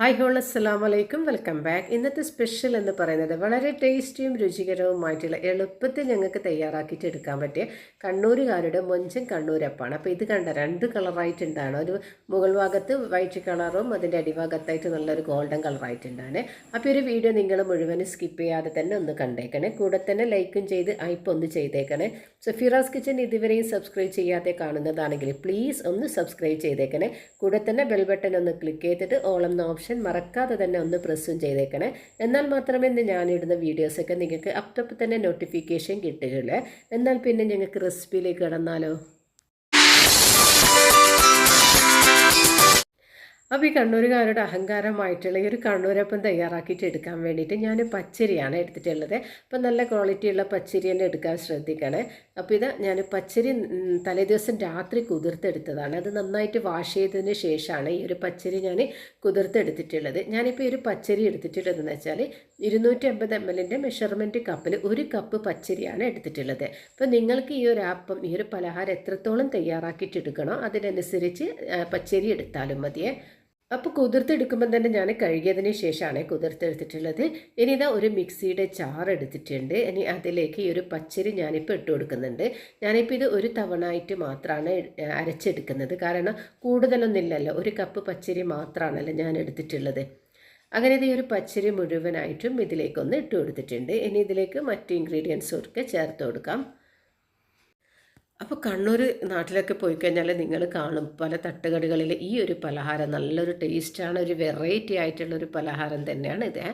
Hi whole അസ്സാം വലൈക്കും welcome back. ഇന്നത്തെ സ്പെഷ്യൽ എന്ന് പറയുന്നത് വളരെ ടേസ്റ്റിയും രുചികരവുമായിട്ടുള്ള എളുപ്പത്തിൽ ഞങ്ങൾക്ക് തയ്യാറാക്കിയിട്ട് എടുക്കാൻ പറ്റിയ കണ്ണൂരുകാരുടെ മൊഞ്ചൻ കണ്ണൂരപ്പാണ് അപ്പോൾ ഇത് കണ്ട രണ്ട് കളറായിട്ടുണ്ടാണ്. ഒരു മുകൾ ഭാഗത്ത് വൈറ്റ് കളറും അതിന്റെ അടിഭാഗത്തായിട്ട് നല്ലൊരു ഗോൾഡൻ കളറായിട്ടുണ്ടാണ്. അപ്പോൾ ഒരു വീഡിയോ നിങ്ങൾ മുഴുവൻ സ്കിപ്പ് ചെയ്യാതെ തന്നെ ഒന്ന് കണ്ടേക്കണേ. കൂടെ തന്നെ ലൈക്കും ചെയ്ത് ഐപ്പ് ഒന്ന് ചെയ്തേക്കണേ. സോ ഫിറാസ് കിച്ചൻ ഇതുവരെയും സബ്സ്ക്രൈബ് ചെയ്യാതെ കാണുന്നതാണെങ്കിൽ പ്ലീസ് ഒന്ന് സബ്സ്ക്രൈബ് ചെയ്തേക്കണേ. കൂടെ തന്നെ ബെൽ ബട്ടൺ ഒന്ന് ക്ലിക്ക് ചെയ്തിട്ട് ഓളം ഓപ്ഷൻ മറക്കാതെ തന്നെ ഒന്ന് പ്രസ്സും ചെയ്തേക്കണേ. എന്നാൽ മാത്രമേ ഞാനിടുന്ന വീഡിയോസൊക്കെ നിങ്ങൾക്ക് അപ്പം തന്നെ നോട്ടിഫിക്കേഷൻ കിട്ടുകയുള്ളൂ. എന്നാൽ പിന്നെ ഞങ്ങൾക്ക് റെസിപ്പിയിലേക്ക് കടന്നാലോ? അപ്പോൾ ഈ കണ്ണൂരുകാരുടെ അഹങ്കാരമായിട്ടുള്ള ഈ ഒരു കണ്ണൂരപ്പം തയ്യാറാക്കിയിട്ട് എടുക്കാൻ വേണ്ടിയിട്ട് ഞാൻ പച്ചരിയാണ് എടുത്തിട്ടുള്ളത്. അപ്പം നല്ല ക്വാളിറ്റിയുള്ള പച്ചരി തന്നെ എടുക്കാൻ ശ്രദ്ധിക്കണേ. അപ്പോൾ ഇത് ഞാൻ പച്ചരി തലേദിവസം രാത്രി കുതിർത്തെടുത്തതാണ്. അത് നന്നായിട്ട് വാഷ് ചെയ്തതിന് ശേഷമാണ് ഈ ഒരു പച്ചരി ഞാൻ കുതിർത്തെടുത്തിട്ടുള്ളത്. ഞാനിപ്പോൾ ഈ ഒരു പച്ചരി എടുത്തിട്ടുള്ളതെന്ന് വെച്ചാൽ ഇരുന്നൂറ്റി അമ്പത് എം എല്ലിന്റെ മെഷർമെന്റ് കപ്പിൽ ഒരു കപ്പ് പച്ചരിയാണ് എടുത്തിട്ടുള്ളത്. അപ്പോൾ നിങ്ങൾക്ക് ഈ ഒരു അപ്പം ഈ ഒരു പലഹാരം എത്രത്തോളം തയ്യാറാക്കിയിട്ട് എടുക്കണോ അതിനനുസരിച്ച് പച്ചരി എടുത്താലും മതിയേ. അപ്പോൾ കുതിർത്തെടുക്കുമ്പോൾ തന്നെ ഞാൻ കഴുകിയതിന് ശേഷമാണ് കുതിർത്തെടുത്തിട്ടുള്ളത്. ഇനി ഇതാ ഒരു മിക്സിയുടെ ചാറ് എടുത്തിട്ടുണ്ട്. ഇനി അതിലേക്ക് ഈ ഒരു പച്ചരി ഞാനിപ്പോൾ ഇട്ട് കൊടുക്കുന്നുണ്ട്. ഞാനിപ്പോൾ ഇത് ഒരു തവണ ആയിട്ട് മാത്രമാണ് അരച്ചെടുക്കുന്നത്. കാരണം കൂടുതലൊന്നുമില്ലല്ലോ. ഒരു കപ്പ് പച്ചരി മാത്രമാണല്ലോ ഞാൻ എടുത്തിട്ടുള്ളത്. അങ്ങനെ ഇത് ഈ ഒരു പച്ചരി മുഴുവനായിട്ടും ഇതിലേക്കൊന്ന് ഇട്ട് കൊടുത്തിട്ടുണ്ട്. ഇനി ഇതിലേക്ക് മറ്റ് ഇൻഗ്രീഡിയൻസും ഒക്കെ ചേർത്ത് കൊടുക്കാം. അപ്പോൾ കണ്ണൂർ നാട്ടിലൊക്കെ പോയി കഴിഞ്ഞാൽ നിങ്ങൾ കാണും പല തട്ടുകടകളിൽ ഈ ഒരു പലഹാരം നല്ലൊരു ടേസ്റ്റാണ് ഒരു വെറൈറ്റി ആയിട്ടുള്ളൊരു പലഹാരം തന്നെയാണ് ഇത്.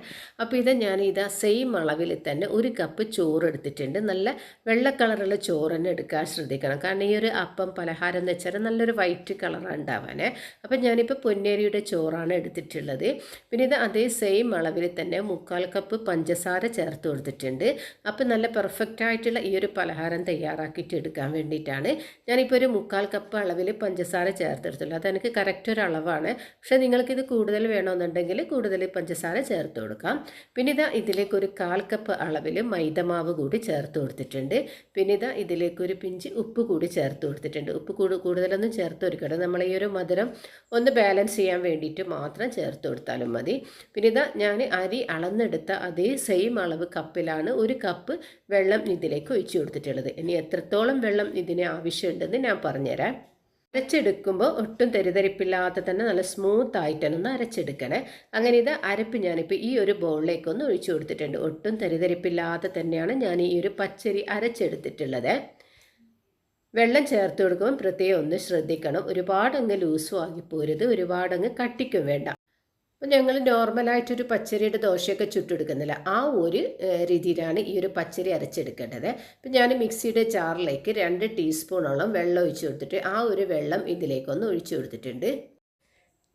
അപ്പോൾ ഇത് ഞാൻ ഇതാ സെയിം അളവിൽ തന്നെ ഒരു കപ്പ് ചോറ് എടുത്തിട്ടുണ്ട് നല്ല വെള്ള കളറുള്ള ചോറ് തന്നെ എടുക്കാൻ ശ്രദ്ധിക്കണം. കാരണം ഈ ഒരു അപ്പം പലഹാരം എന്ന് വെച്ചാൽ നല്ലൊരു വൈറ്റ് കളറാണ് ഉണ്ടാവാനേ. അപ്പോൾ ഞാനിപ്പോൾ പൊന്നേരിയുടെ ചോറാണ് എടുത്തിട്ടുള്ളത്. പിന്നെ ഇത് അതേ സെയിം അളവിൽ തന്നെ മുക്കാൽ കപ്പ് പഞ്ചസാര ചേർത്ത് കൊടുത്തിട്ടുണ്ട്. അപ്പോൾ നല്ല പെർഫെക്റ്റ് ആയിട്ടുള്ള ഈ ഒരു പലഹാരം തയ്യാറാക്കിയിട്ട് എടുക്കാൻ വേണ്ടിയിട്ടാണ്. ഞാനിപ്പോൾ ഒരു മുക്കാൽ കപ്പ് അളവിൽ പഞ്ചസാര ചേർത്തെടുത്തുള്ളൂ അതെനിക്ക് കറക്റ്റ് ഒരു അളവാണ് പക്ഷേ നിങ്ങൾക്കിത് കൂടുതൽ വേണമെന്നുണ്ടെങ്കിൽ കൂടുതൽ പഞ്ചസാര ചേർത്ത് കൊടുക്കാം. പിന്നെ ഇതാ ഇതിലേക്ക് ഒരു കാൽ കപ്പ് അളവിൽ മൈദമാവ് കൂടി ചേർത്ത് കൊടുത്തിട്ടുണ്ട്. പിന്നെ ഇതാ ഇതിലേക്ക് ഒരു പിഞ്ച് ഉപ്പ് കൂടി ചേർത്ത് കൊടുത്തിട്ടുണ്ട്. ഉപ്പ് കൂടു കൂടുതലൊന്നും ചേർത്ത് കൊടുക്കണം നമ്മൾ ഈ ഒരു മധുരം ഒന്ന് ബാലൻസ് ചെയ്യാൻ വേണ്ടിയിട്ട് മാത്രം ചേർത്ത് കൊടുത്താലും മതി. പിന്നെ ഇതാ ഞാൻ അരി അളന്നെടുത്ത അതേ സെയിം അളവ് കപ്പിലാണ് ഒരു കപ്പ് വെള്ളം ഇതിലേക്ക് ഒഴിച്ചു കൊടുത്തിട്ടുള്ളത്. ഇനി എത്രത്തോളം വെള്ളം ഇതിന് ആവശ്യമുണ്ടെന്ന് ഞാൻ പറഞ്ഞുതരാം. അരച്ചെടുക്കുമ്പോൾ ഒട്ടും തെരിതെരിപ്പില്ലാതെ തന്നെ നല്ല സ്മൂത്ത് ആയിട്ടാണ് ഒന്ന് അരച്ചെടുക്കണേ. അങ്ങനെ ഇത് അരപ്പ് ഞാനിപ്പോൾ ഈ ഒരു ബൗളിലേക്ക് ഒന്ന് ഒഴിച്ചു കൊടുത്തിട്ടുണ്ട്. ഒട്ടും തെരിതെരിപ്പില്ലാതെ തന്നെയാണ് ഞാൻ ഈ ഒരു പച്ചരി അരച്ചെടുത്തിട്ടുള്ളത്. വെള്ളം ചേർത്ത് കൊടുക്കുമ്പോൾ പ്രത്യേകം ഒന്ന് ശ്രദ്ധിക്കണം. ഒരുപാടങ്ങ് ലൂസും ആക്കി പോരുത്. ഒരുപാടങ്ങ് കട്ടിക്കും വേണ്ട. അപ്പം ഞങ്ങൾ നോർമലായിട്ടൊരു പച്ചരിയുടെ ദോശയൊക്കെ ചുട്ടെടുക്കുന്നില്ല. ആ ഒരു രീതിയിലാണ് ഈ ഒരു പച്ചരി അരച്ചെടുക്കേണ്ടത്. അപ്പം ഞാൻ മിക്സിയുടെ ചാറിലേക്ക് രണ്ട് ടീസ്പൂണോളം വെള്ളം ഒഴിച്ചു കൊടുത്തിട്ട് ആ ഒരു വെള്ളം ഇതിലേക്കൊന്ന് ഒഴിച്ചു കൊടുത്തിട്ടുണ്ട്.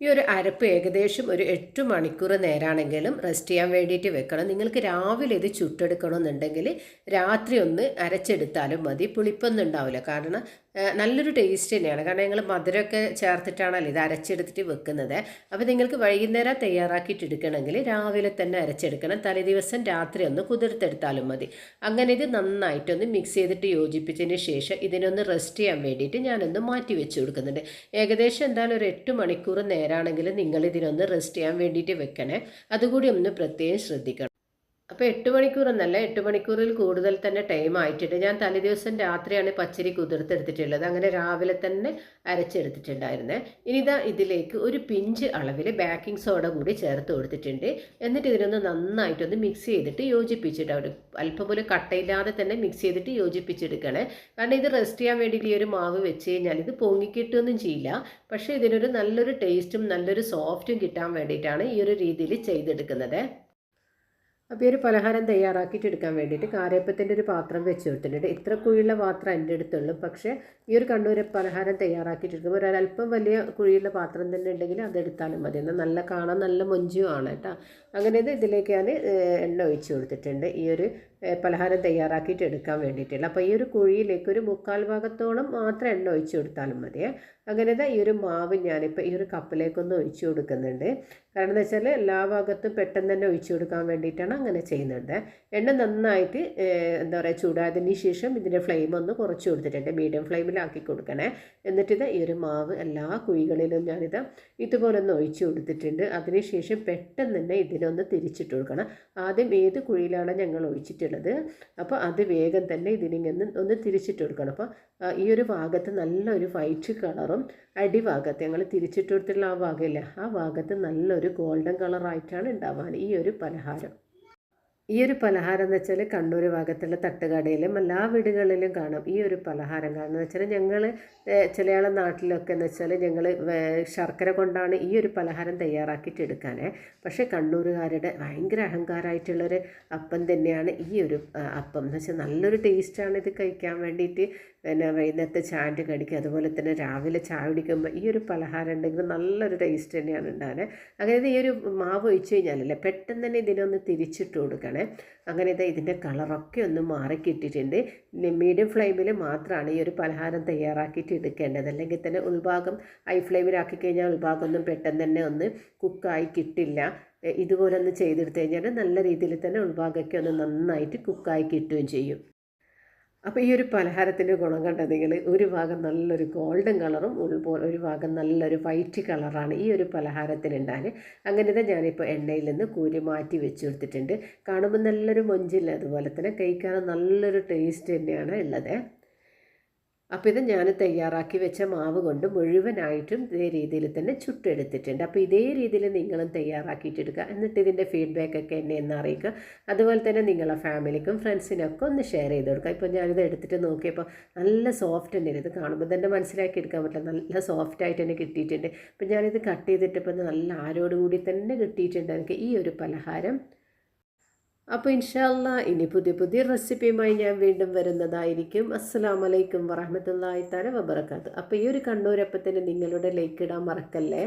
ഈ ഒരു അരപ്പ് ഏകദേശം ഒരു എട്ട് മണിക്കൂർ നേരാണെങ്കിലും റെസ്റ്റ് ചെയ്യാൻ വേണ്ടിയിട്ട് വെക്കണം. നിങ്ങൾക്ക് രാവിലെ ഇത് ചുട്ടെടുക്കണമെന്നുണ്ടെങ്കിൽ രാത്രി ഒന്ന് അരച്ചെടുത്താലും മതി. പുളിപ്പൊന്നും ഉണ്ടാവില്ല. കാരണം നല്ലൊരു ടേസ്റ്റ് തന്നെയാണ്. കാരണം ഞങ്ങൾ മധുരമൊക്കെ ചേർത്തിട്ടാണല്ലോ ഇത് അരച്ചെടുത്തിട്ട് വെക്കുന്നത്. അപ്പോൾ നിങ്ങൾക്ക് വൈകുന്നേരം തയ്യാറാക്കിയിട്ട് എടുക്കണമെങ്കിൽ രാവിലെ തന്നെ അരച്ചെടുക്കണം. തലേദിവസം രാത്രി ഒന്ന് കുതിർത്തെടുത്താലും മതി. അങ്ങനെ ഇത് നന്നായിട്ടൊന്ന് മിക്സ് ചെയ്തിട്ട് യോജിപ്പിച്ചതിന് ശേഷം ഇതിനൊന്ന് റെസ്റ്റ് ചെയ്യാൻ വേണ്ടിയിട്ട് ഞാനൊന്ന് മാറ്റി വെച്ച് കൊടുക്കുന്നുണ്ട്. ഏകദേശം എന്തായാലും ഒരു എട്ട് മണിക്കൂർ നേരാണെങ്കിൽ നിങ്ങൾ ഇതിനൊന്ന് റെസ്റ്റ് ചെയ്യാൻ വേണ്ടിയിട്ട് വെക്കണേ. അതുകൂടി ഒന്ന് പ്രത്യേകം ശ്രദ്ധിക്കണം. അപ്പോൾ എട്ട് മണിക്കൂർ എന്നല്ല എട്ട് മണിക്കൂറിൽ കൂടുതൽ തന്നെ ടൈം ആയിട്ടുണ്ട്. ഞാൻ തലേദിവസം രാത്രിയാണ് പച്ചരി കുതിർത്തെടുത്തിട്ടുള്ളത്. അങ്ങനെ രാവിലെ തന്നെ അരച്ചെടുത്തിട്ടുണ്ടായിരുന്നേ. ഇനിതാ ഇതിലേക്ക് ഒരു പിഞ്ച് അളവിൽ ബേക്കിംഗ് സോഡ കൂടി ചേർത്ത് കൊടുത്തിട്ടുണ്ട്. എന്നിട്ട് ഇതിനൊന്ന് നന്നായിട്ടൊന്ന് മിക്സ് ചെയ്തിട്ട് യോജിപ്പിച്ചിട്ട് അവിടെ അല്പം പോലും കട്ടയില്ലാതെ തന്നെ മിക്സ് ചെയ്തിട്ട് യോജിപ്പിച്ചെടുക്കണേ. കാരണം ഇത് റെസ്റ്റ് ചെയ്യാൻ വേണ്ടിയിട്ട് ഈ ഒരു മാവ് വെച്ച് കഴിഞ്ഞാൽ ഇത് പൊങ്ങിക്കിട്ടൊന്നും ചെയ്യില്ല. പക്ഷേ ഇതിനൊരു നല്ലൊരു ടേസ്റ്റും നല്ലൊരു സോഫ്റ്റും കിട്ടാൻ വേണ്ടിയിട്ടാണ് ഈ ഒരു രീതിയിൽ ചെയ്തെടുക്കുന്നത്. അപ്പോൾ ഒരു പലഹാരം തയ്യാറാക്കിയിട്ട് എടുക്കാൻ വേണ്ടിയിട്ട് കാരയപ്പത്തിന്റെ ഒരു പാത്രം വെച്ച് കൊടുത്തിട്ടുണ്ട്. ഇത്ര കുഴിയുള്ള പാത്രം എന്റെ അടുത്തുള്ളൂ. പക്ഷേ ഈ ഒരു കണ്ണൂർ പലഹാരം തയ്യാറാക്കിയിട്ട് എടുക്കുമ്പോൾ ഒരല്പം വലിയ കുഴിയുള്ള പാത്രം തന്നെ ഉണ്ടെങ്കിൽ അതെടുത്താലും മതി. എന്നാൽ നല്ല കാണാൻ നല്ല മൊഞ്ചുമാണ് കേട്ടോ. അങ്ങനെ ഇത് ഇതിലേക്ക് ഞാൻ എണ്ണ ഒഴിച്ച് കൊടുത്തിട്ടുണ്ട്. ഈ ഒരു പലഹാരം തയ്യാറാക്കിയിട്ട് എടുക്കാൻ വേണ്ടിയിട്ടുള്ള. അപ്പോൾ ഈ ഒരു കുഴിയിലേക്ക് ഒരു മുക്കാൽ ഭാഗത്തോളം മാത്രം എണ്ണ ഒഴിച്ചു കൊടുത്താലും മതിയേ അങ്ങനെ ഈ ഒരു മാവ് ഞാനിപ്പോൾ ഈ ഒരു കപ്പിലേക്കൊന്ന് ഒഴിച്ചു കൊടുക്കുന്നുണ്ട്. കാരണം എന്താ വെച്ചാൽ എല്ലാ ഭാഗത്തും പെട്ടെന്ന് തന്നെ ഒഴിച്ചു കൊടുക്കാൻ വേണ്ടിയിട്ടാണ് അങ്ങനെ ചെയ്യുന്നത്. എണ്ണ നന്നായിട്ട് എന്താ പറയുക ചൂടായതിന് ശേഷം ഇതിന്റെ ഫ്ലെയിം ഒന്ന് കുറച്ച് കൊടുത്തിട്ടുണ്ട്. മീഡിയം ഫ്ലെയിമിലാക്കി കൊടുക്കണേ. എന്നിട്ടിത് ഈ ഒരു മാവ് എല്ലാ കുഴികളിലും ഞാനിത് ഇതുപോലെ ഒന്ന് ഒഴിച്ചു കൊടുത്തിട്ടുണ്ട്. അതിനുശേഷം പെട്ടെന്ന് തന്നെ ഇതിനൊന്ന് തിരിച്ചിട്ട് കൊടുക്കണം. ആദ്യം ഏത് കുഴിയിലാണ് ഞങ്ങൾ ഒഴിച്ചിട്ടുള്ളത് അപ്പോൾ അത് വേഗം തന്നെ ഇതിനിങ്ങനെ ഒന്ന് തിരിച്ചിട്ട് കൊടുക്കണം. അപ്പോൾ ഈ ഒരു ഭാഗത്ത് നല്ലൊരു വൈറ്റ് കളറും അടിഭാഗത്ത് ഞങ്ങൾ തിരിച്ചിട്ട് കൊടുത്തിട്ടുള്ള ആ ഭാഗമില്ല ആ ഭാഗത്ത് നല്ലൊരു ഗോൾഡൻ കളറായിട്ടാണ് ഉണ്ടാവാൻ ഈ ഒരു പലഹാരം. ഈ ഒരു പലഹാരം എന്ന് വെച്ചാൽ കണ്ണൂർ ഭാഗത്തുള്ള തട്ടുകടയിലും എല്ലാ വീടുകളിലും കാണാം. ഈ ഒരു പലഹാരം കാരണം എന്ന് വെച്ചാൽ ഞങ്ങൾ ചില നാട്ടിലൊക്കെ എന്ന് വെച്ചാൽ ഞങ്ങൾ ശർക്കര കൊണ്ടാണ് ഈ ഒരു പലഹാരം തയ്യാറാക്കിയിട്ട് എടുക്കാനേ. പക്ഷേ കണ്ണൂരുകാരുടെ ഭയങ്കര അഹങ്കാരമായിട്ടുള്ളൊരു അപ്പം തന്നെയാണ് ഈ ഒരു അപ്പം. എന്ന് വെച്ചാൽ നല്ലൊരു ടേസ്റ്റാണ് ഇത് കഴിക്കാൻ വേണ്ടിയിട്ട്. പിന്നെ വൈകുന്നേരത്തെ ചായന്റെ കടിക്കുക അതുപോലെ തന്നെ രാവിലെ ചായ കുടിക്കുമ്പോൾ ഈ ഒരു പലഹാരം ഉണ്ടെങ്കിൽ നല്ലൊരു ടേസ്റ്റ് തന്നെയാണ് ഉണ്ടാകുന്നത് അങ്ങനെ ഈ ഒരു മാവ് ഒഴിച്ച് കഴിഞ്ഞാലല്ലേ പെട്ടെന്ന് തന്നെ ഇതിനൊന്ന് തിരിച്ചിട്ട് കൊടുക്കണേ. അങ്ങനെ ഇതാ ഇതിന്റെ കളറൊക്കെ ഒന്ന് മാറിക്കിട്ടിട്ടുണ്ട് മീഡിയം ഫ്ലെയിമിൽ മാത്രമാണ് ഈ ഒരു പലഹാരം തയ്യാറാക്കിയിട്ട് എടുക്കേണ്ടത്. അല്ലെങ്കിൽ തന്നെ ഉൾഭാഗം ഹൈ ഫ്ലെയിമിലാക്കി കഴിഞ്ഞാൽ ഉൾഭാഗം ഒന്നും പെട്ടെന്ന് തന്നെ ഒന്ന് കുക്കായി കിട്ടില്ല. ഇതുപോലെ ഒന്ന് ചെയ്തെടുത്ത് കഴിഞ്ഞാൽ നല്ല രീതിയിൽ തന്നെ ഉൾഭാഗമൊക്കെ ഒന്ന് നന്നായിട്ട് കുക്കായി കിട്ടുകയും ചെയ്യും. അപ്പോൾ ഈ ഒരു പലഹാരത്തിന്റെ ഗുണം കണ്ടതെങ്കിൽ ഒരു ഭാഗം നല്ലൊരു ഗോൾഡൻ കളറും ഉൾപോലെ ഒരു ഭാഗം നല്ലൊരു വൈറ്റ് കളറാണ് ഈ ഒരു പലഹാരത്തിനുണ്ടാൻ അങ്ങനെ തന്നെ ഞാനിപ്പോൾ എണ്ണയിൽ നിന്ന് കൂരി മാറ്റി വെച്ച് കൊടുത്തിട്ടുണ്ട്. കാണുമ്പോൾ നല്ലൊരു മൊഞ്ചില്ല അതുപോലെ തന്നെ കഴിക്കാൻ നല്ലൊരു ടേസ്റ്റ് തന്നെയാണ് ഉള്ളത്. അപ്പോൾ ഇത് ഞാൻ തയ്യാറാക്കി വെച്ച മാവ് കൊണ്ട് മുഴുവനായിട്ടും ഇതേ രീതിയിൽ തന്നെ ചുട്ടെടുത്തിട്ടുണ്ട്. അപ്പോൾ ഇതേ രീതിയിൽ നിങ്ങളും തയ്യാറാക്കിയിട്ടെടുക്കുക. എന്നിട്ട് ഇതിന്റെ ഫീഡ്ബാക്കൊക്കെ എന്നെ എന്ന് അറിയിക്കുക. അതുപോലെ തന്നെ നിങ്ങളെ ഫാമിലിക്കും ഫ്രണ്ട്സിനൊക്കെ ഒന്ന് ഷെയർ ചെയ്ത് കൊടുക്കുക. ഇപ്പോൾ ഞാനിത് എടുത്തിട്ട് നോക്കിയപ്പോൾ നല്ല സോഫ്റ്റ് തന്നെ ഇത് കാണുമ്പോൾ തന്നെ മനസ്സിലാക്കി എടുക്കാൻ പറ്റില്ല. നല്ല സോഫ്റ്റ് ആയിട്ട് തന്നെ കിട്ടിയിട്ടുണ്ട്. അപ്പോൾ ഞാനിത് കട്ട് ചെയ്തിട്ടിപ്പോൾ നല്ല ആരോടുകൂടി തന്നെ കിട്ടിയിട്ടുണ്ട്. എനിക്ക് ഈ ഒരു പലഹാരം അപ്പോൾ ഇൻഷാല്ല ഇനി പുതിയ പുതിയ റെസിപ്പിയുമായി ഞാൻ വീണ്ടും വരുന്നതായിരിക്കും. അസ്സാം വലൈക്കും വറഹമത്തല്ലാഹി താല വബർക്കാത്ത് അപ്പോൾ ഈ ഒരു കണ്ണൂരപ്പത്തിന് നിങ്ങളുടെ ലൈക്ക് ഇടാൻ മറക്കല്ലേ?